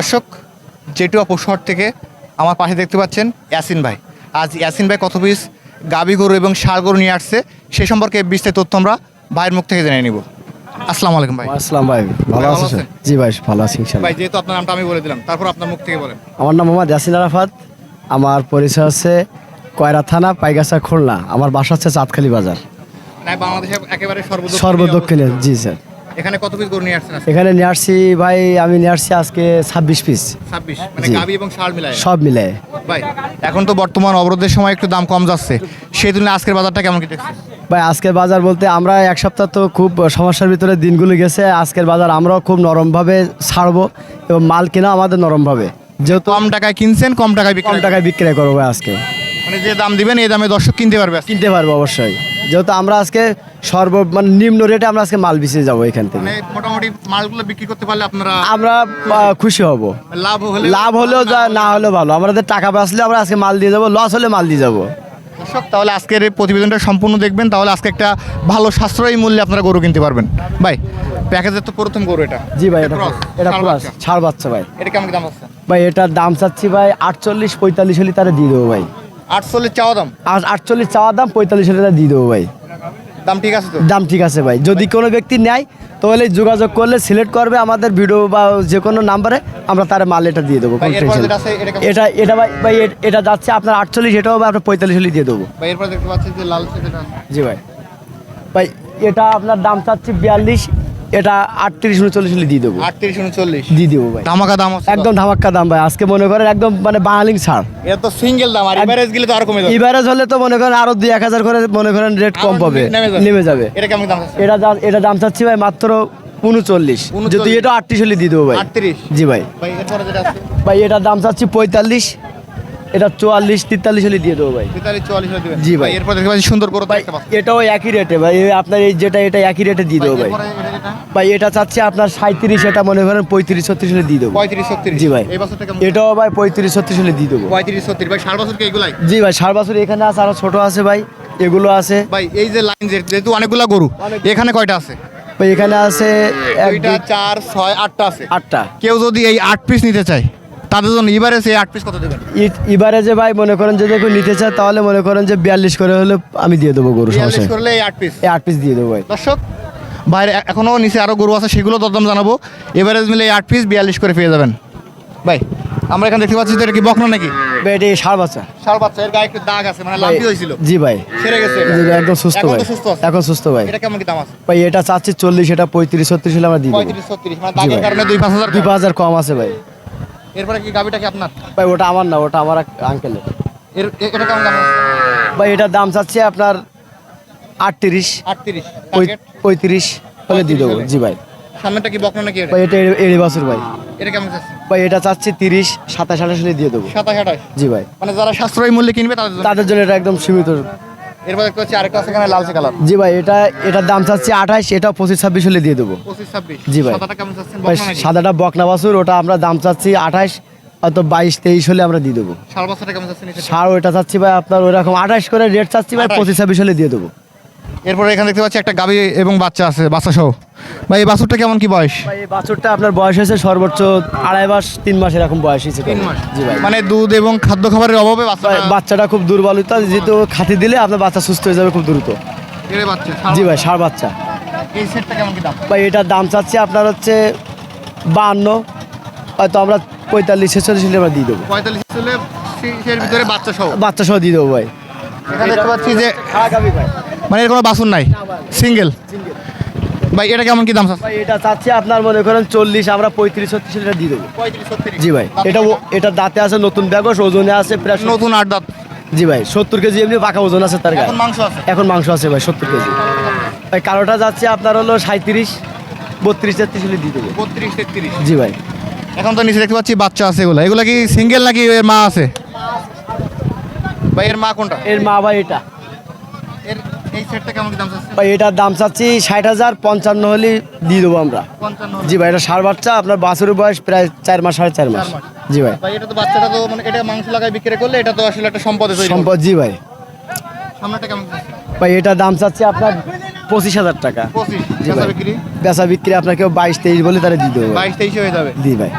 দর্শক জেটু অপসর থেকে আমার পাশে দেখতে পাচ্ছেন ইয়াসিন ভাই। আজ ইয়াসিন ভাই কত পিস গাবি গরু এবং ষাড় গরু নিয়ে আসছে সে সম্পর্কে বিস্তারিত তথ্য আমরা ভাইয়ের মুখ থেকে জেনে নিব। আসসালামু আলাইকুম ভাই। আসসালাম ভাই ভালো আছেন? জি ভাই ভালো আছি ভাই যেহেতু আপনার নামটা আমি বলে দিলাম তারপর আপনার মুখ থেকে বলেন। আমার নাম মোহাম্মদ ইয়াসিন আরাফাত আমার পরিচয় হচ্ছে কয়রা থানা পাইগাছা খুলনা। আমার বাসা হচ্ছে চাঁদখালি বাজার। নাই বাংলাদেশে একেবারে সর্বদক্ষিণে জি স্যার। এখানে কত পিস গরু নিয়ে আসছেন এখানে নিয়ে আসছি ভাই আমি নিয়ে আসছি আজকে ছাব্বিশ পিস ছাব্বিশ মানে গাবি এবং ষাড় মিলায়। সব মিলে ভাই এখন তো বর্তমান অবরোধের সময় একটু দাম কম যাচ্ছে। সেই তুলনায় আজকের বাজারটা কেমন কি দেখছেন? ভাই আজকের বাজার বলতে আমরা এক সপ্তাহ তো খুব সমস্যার ভিতরে দিনগুলো গেছে। আজকের বাজার আমরাও খুব নরমভাবে ছাড়বো এবং মাল কেনা আমাদের নরমভাবে। যেহেতু কম টাকায় কিনছেন কম টাকায় কম টাকায় বিক্রয় করব আজকে। মানে যে দাম দিবেন এই দামে দর্শক কিনতে পারবে কিনতে পারব অবশ্যই। যেহেতু আমরা আজকে সর্ব মানে নিম্ন রেটে আমরা আজকে মাল বিছিয়ে যাব এখান থেকে। মানে মোটামুটি মালগুলো বিক্রি করতে পারলে আপনারা আমরা খুশি হব। লাভ হলে লাভ হলেও যা না হলেও ভালো। আমাদের টাকা বাঁচলে আমরা আজকে মাল দিয়ে যাব লস হলে মাল দিয়ে যাব। দর্শক তাহলে আজকের এই প্রতিবেদনটা সম্পূর্ণ দেখবেন। তাহলে আজকে একটা ভালো সাশ্রয়ী মূল্যে আপনারা গরু কিনতে পারবেন। ভাই প্যাকেজের তো প্রথম গরু এটা। জি ভাই এটা এটা ছাড় বাচ্চা ভাই। এটা কেমন দাম আছে? ভাই এটার দাম চাচ্ছি ভাই আটচল্লিশ পঁয়তাল্লিশ হলে তারা দিয়ে দেবো ভাই। আটচল্লিশ চাওয়া দাম? আটচল্লিশ চাওয়ার দাম পঁয়তাল্লিশ তারা দিয়ে দেবো ভাই। দাম ঠিক আছে তো? দাম ঠিক আছে ভাই। যদি কোনো ব্যক্তি নেয় তাহলে যোগাযোগ করলে সিলেক্ট করবে আমাদের ভিডিও বা যে কোনো নাম্বারে আমরা তার মাল এটা দিয়ে দেবো এটা এটা ভাই ভাই এটা যাচ্ছে আপনার আটচল্লিশ এটাও ভাই আপনার পঁয়তাল্লিশ হলে দিয়ে দেবো। জি ভাই। ভাই এটা আপনার দাম চাচ্ছি বিয়াল্লিশ। এটা আটত্রিশ উনচল্লিশ হলে দিয়ে দেবো। আটত্রিশ উনচল্লিশ। দিয়ে দেবো ভাই। ধামাকা দাম একদম ধামাক্কা দাম ভাই। আজকে মনে করেন একদম মানে বাঙালিং ছাড়। এটা তো সিঙ্গেল দাম আর এভারেজ গেলে তো আর কমে যাবে। ইভারেজ হলে তো মনে করেন আরও দুই এক হাজার করে মনে করেন রেট কম পাবে। নেমে যাবে। এটা কেমন দাম এটা দাম- এটা দাম চাচ্ছি ভাই মাত্র উনচল্লিশ। যদি এটা আটত্রিশ হলে দিয়ে দেবো ভাই। আটত্রিশ। জি ভাই। ভাই এটার দাম চাচ্ছি পঁয়তাল্লিশ। এটা চুয়াল্লিশ তেতাল্লিশ হলে দিয়ে দেবো ভাই। জি ভাই। এরপর দেখতে পাচ্ছি সুন্দর গরু ভাই এটাও একই রেটে ভাই আপনার এই যেটা এটা একই রেটে দিয়ে দেবো ভাই। ভাই এটা চাচ্ছি আপনার সাঁত্রিশ এটা মনে করেন পঁয়ত্রিশ ছত্রিশ হলে দিয়ে দেবো। পঁয়ত্রিশ ছত্রিশ। জি ভাই। এটাও ভাই পঁয়ত্রিশ ছত্রিশ হলে দিয়ে দেবো। পঁয়ত্রিশ ছত্রিশ। ভাই ষাট বছর এগুলাই? জি ভাই সার বছর এখানে আছে আরও ছোট আছে ভাই এগুলো আছে। ভাই এই যে লাইন যেহেতু অনেকগুলা গরু এখানে কয়টা আছে? এখানে আছে এক দুইটা দুই, চার ছয় আটটা আছে। আটটা। কেউ যদি এই আট পিস নিতে চায় তাদের জন্য এবারে সেই আট পিস কত দেবেন? এবারে যে ভাই মনে করেন যদি কেউ নিতে চায় তাহলে মনে করেন যে বিয়াল্লিশ করে হলে আমি দিয়ে দেবো গরু সমস্যা করলে এই আট পিস এই আট পিস দিয়ে দেবো ভাই। দর্শক বাইরে এ- এখনও নিচে আরও গরু আছে সেগুলো দরদাম জানাব। এভারেজ মিলে এই আট পিস বিয়াল্লিশ করে পেয়ে যাবেন। ভাই আমরা এখানে দেখতে পাচ্ছি যে এটা কি বকনা নাকি? এটা সার বাচ্চা? শাল বাচ্চা এর গায়ে একটু দাগ আছে মানে লাম্পি হয়েছিল। জি ভাই। সেরে গেছে একদম সুস্থ ভাই। এখন সুস্থ ভাই। এটা কেমন কি দাম আছে? ভাই এটা চাচ্ছি চল্লিশ এটা পঁয়ত্রিশ ছত্রিশ হলে আমরা দেবো। পঁয়ত্রিশ ছত্রিশ মানে দাগের কারণে দুই পাঁচ হাজার দুই কম। পাঁচ হাজার কম আছে ভাই। এরপরে কি গাবিটা কি আপনার? ভাই ওটা আমার না ওটা আমার আঙ্কেলের এর। এটা কেমন দাম ভাই এটার দাম চাচ্ছি আপনার আটত্রিশ। আটত্রিশ পঁয়ত্রিশ হলে দিয়ে দেবো। জি ভাই। সামনেটা কি বকনা নাকি ভাই এটা এড়ি বছর ভাই। এটা কেমন আছে ভাই এটা চাচ্ছি তিরিশ সাতাশ আঠাশ হলে দিয়ে দেবো। সাতাশ আঠাশ? জি ভাই। মানে যারা সাশ্রয়ী মূল্যে কিনবে তাদের জন্য? তাদের জন্য এটা একদম সীমিত। এরপর দেখতে পাচ্ছি আরেকটা আছে এখানে লালচে কালার। জি ভাই এটা এটার দাম চাচ্ছি আঠাশ এটা পঁচিশ ছাব্বিশ হলে দিয়ে দেবো। জি ভাই। ভাই সাদাটা বকনা বাছুর ওটা আমরা দাম চাচ্ছি আঠাশ অত বাইশ তেইশ হলে আমরা দিয়ে দেবো? সার ওটা চাচ্ছি ভাই আপনার ওইরকম আঠাশ করে রেট চাচ্ছি ভাই পঁচিশ ছাব্বিশ হলে দিয়ে দেবো। এরপরে এখানে দেখতে পাচ্ছি একটা গাবি এবং বাচ্চা আছে বাচ্চা সহ। ভাই এই বাছুরটা কেমন কি বয়স? ভাই এই বাছুরটা আপনার বয়স হয়েছে সর্বোচ্চ আড়াই মাস তিন মাস এরকম বয়স হয়েছে জি ভাই। মানে দুধ এবং খাদ্য খাবারের অভাবে বাচ্চা বাচ্চাটা খুব দুর্বলতা যেহেতু খাতি দিলে আপনার বাচ্চা সুস্থ হয়ে যাবে খুব দ্রুত। জি ভাই সার বাচ্চা। এই সেটটা কেমন কি দাম? ভাই এটার দাম চাচ্ছি আপনার হচ্ছে বাহান্ন হয়তো আমরা পঁয়তাল্লিশ ছেচল্লিশ হলে আমরা দিয়ে দেবো। পঁয়তাল্লিশ ভিতরে বাচ্চা সহ। বাচ্চা সহ দিয়ে দেবো ভাই। এখানে দেখতে পাচ্ছি যে ভাই। মানে এর কোনো বাসন নাই? সিঙ্গেল ভাই এটা কেমন কি দাম চাচ্ছে ভাই এটা চাচ্ছি আপনার মনে করেন চল্লিশ আমরা পঁয়ত্রিশ ছত্রিশ লিটার দিয়ে দেবো। জি ভাই এটা এটা দাঁতে আছে নতুন ব্যাগস ওজনে আছে প্রায় নতুন আট দাঁত। জি ভাই সত্তর কেজি এমনি পাকা ওজন আছে তার গায়ে। এখন মাংস আছে? এখন মাংস আছে ভাই সত্তর কেজি। ভাই কালোটা যাচ্ছে আপনার হলো সাঁত্রিশ বত্রিশ তেত্রিশ হলে দিয়ে দেবো। বত্রিশ তেত্রিশ। জি ভাই। এখন তো নিচে দেখতে পাচ্ছি বাচ্চা আছে এগুলো। এগুলো কি সিঙ্গেল নাকি এর মা আছে। ভাই এর মা কোনটা? এর মা ভাই এটা। এই সেটটা কেমন দাম চাচ্ছে ভাই এটার দাম চাচ্ছি ষাট হাজার পঞ্চান্ন হলে দিয়ে দেবো আমরা। জি ভাই এটা সার বাচ্চা আপনার বাছুরের বয়স প্রায় চার মাস সাড়ে চার মাস। জি ভাই। ভাই এটা তো বাচ্চাটা তো মানে এটা মাংস লাগায় বিক্রি করলে এটা তো আসলে একটা সম্পদে তৈরি সম্পদ জি ভাই। সামনেটা কেমন ভাই এটার দাম চাচ্ছি আপনার পঁচিশ হাজার টাকা। বেচা বিক্রি? আপনার কেউ বাইশ তেইশ বলে তারা দিয়ে দেবো। বাইশ তেইশে হয়ে যাবে। জি ভাই।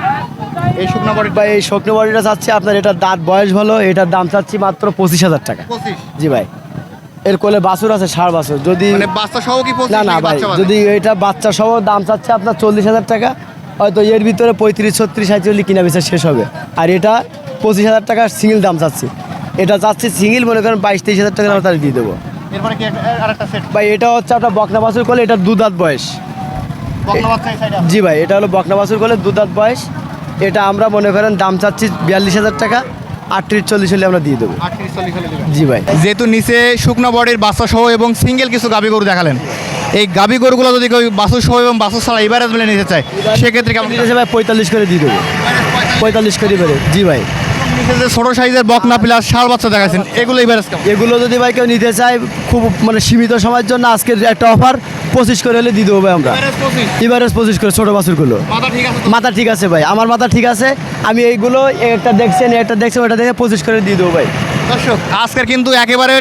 এই শুকনো বডি ভাই এই শুকনো বডিটা চাচ্ছি আপনার এটার দাঁত বয়স ভালো এটার দাম চাচ্ছি মাত্র পঁচিশ হাজার টাকা। জি ভাই। এর কোলে বাছুর আছে ষাড় বাছুর। যদি মানে বাচ্চা সহ কি না না ভাই যদি এটা বাচ্চা সহ দাম চাচ্ছে আপনার চল্লিশ হাজার টাকা হয়তো এর ভিতরে পঁয়ত্রিশ ছত্রিশ সাঁত্রিশ কিনা বেচা শেষ হবে। আর এটা পঁচিশ হাজার টাকা সিঙ্গেল দাম চাচ্ছি। এটা চাচ্ছি সিঙ্গেল মনে করেন বাইশ তেইশ হাজার টাকা আমরা তাহলে দিয়ে দেবো। সেট ভাই এটা হচ্ছে আপনার বকনা বাছুর কোলে এটা দু দাঁত বয়স। জি ভাই এটা হলো বকনা বাছুর কোলে দু দাঁত বয়স। এটা আমরা মনে করেন দাম চাচ্ছি বিয়াল্লিশ হাজার টাকা। আটত্রিশ চল্লিশ হলে আমরা দিয়ে দেবো। জি ভাই। যেহেতু নিচে শুকনো বডির বাচ্চা সহ এবং সিঙ্গেল কিছু গাবি গরু দেখালেন এই গাবি গরুগুলো যদি কেউ বাছুর সহ এবং বাছুর ছাড়া এবারে মিলে নিতে চায় সেক্ষেত্রে কেমন? ভাই পঁয়তাল্লিশ করে দিয়ে দেবো। পঁয়তাল্লিশ করে দেবে জি ভাই। যে ছোট সাইজের বকনা প্লাস ষাড় বাচ্চা দেখাচ্ছেন এগুলো এবারে এগুলো যদি ভাই কেউ নিতে চায় খুব মানে সীমিত সময়ের জন্য আজকের একটা অফার পঁচিশ করে হলে দিয়ে দেবো ভাই আমরা। এভারেজ পঁচিশ। করে ছোটো বাছুরগুলো। মাথা ঠিক আছে ভাই আমার মাথা ঠিক আছে। আমি এইগুলো একটা দেখছেন একটা দেখছেন ওটা দেখে পঁচিশ করে দিয়ে দেবো ভাই। দর্শক আজকের কিন্তু একেবারে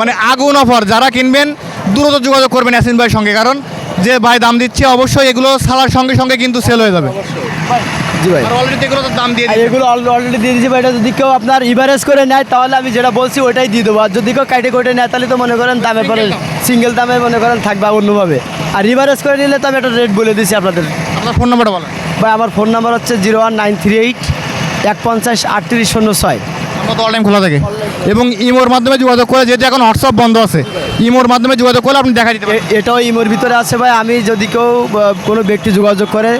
মানে আগুন অফার। যারা কিনবেন দ্রুত যোগাযোগ করবেন অ্যাসিন ভাইয়ের সঙ্গে কারণ যে ভাই দাম দিচ্ছে অবশ্যই এগুলো ছাড়ার সঙ্গে সঙ্গে কিন্তু সেল হয়ে যাবে। জি ভাই। অলরেডি এগুলো তো দাম দিয়ে এগুলো অলরেডি দিয়ে দিয়েছি ভাই এটা যদি কেউ আপনার ইভারেজ করে নেয় তাহলে আমি যেটা বলছি ওইটাই দিয়ে দেবো। আর যদি কেউ কাইটে কোটে নেয় তাহলে তো মনে করেন দামের পরে সিঙ্গেল দামে মনে করেন থাকবে অন্যভাবে। আর রিভারেজ করে নিলে তো আমি একটা রেট বলে দিচ্ছি আপনাদের। আপনার ফোন নাম্বারটা বলেন। ভাই আমার ফোন নাম্বার হচ্ছে zero one nine three eight এক পঞ্চাশ আটত্রিশ শূন্য ছয়। তো অল টাইম খোলা থাকে। এবং ইমোর মাধ্যমে যোগাযোগ করে যেহেতু এখন হোয়াটসঅ্যাপ বন্ধ আছে ইমোর মাধ্যমে যোগাযোগ করলে আপনি দেখা দিতে পারেন এটাও ইমোর ভিতরে আছে ভাই। আমি যদি কেউ কোনো ব্যক্তি যোগাযোগ করে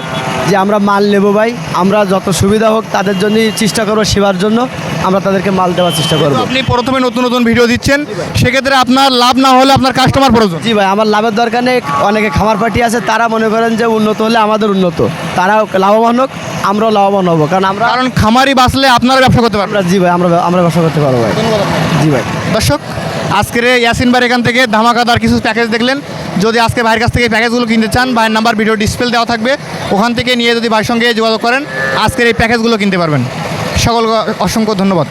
যে আমরা মাল নেব ভাই আমরা যত সুবিধা হোক তাদের জন্যই চেষ্টা করব সেবার জন্য আমরা তাদেরকে মাল দেওয়ার চেষ্টা করব। আপনি প্রথমে নতুন নতুন ভিডিও দিচ্ছেন সেক্ষেত্রে আপনার লাভ না হলে আপনার কাস্টমার প্রয়োজন। জি ভাই আমার লাভের দরকার নেই। অনেকে খামার পার্টি আছে তারা মনে করেন যে উন্নত হলে আমাদের উন্নত। তারাও লাভবান হোক। আমরাও লাভবান হব কারণ আমরা কারণ খামারি বাঁচলে আপনারা ব্যবসা করতে পারবেন। আমরা জি ভাই আমরা আমরা ব্যবসা করতে পারব ভাই। জি ভাই। দর্শক আজকের ইয়াসিন ভাইয়ের এখান থেকে ধামাকাদার কিছু প্যাকেজ দেখলেন। যদি আজকে ভাইয়ের কাছ থেকে এই প্যাকেজগুলো কিনতে চান ভাইয়ের নাম্বার ভিডিও ডিসপ্লে দেওয়া থাকবে। ওখান থেকে নিয়ে যদি ভাইয়ের সঙ্গে যোগাযোগ করেন আজকের এই প্যাকেজগুলো কিনতে পারবেন। সকল অসংখ্য ধন্যবাদ।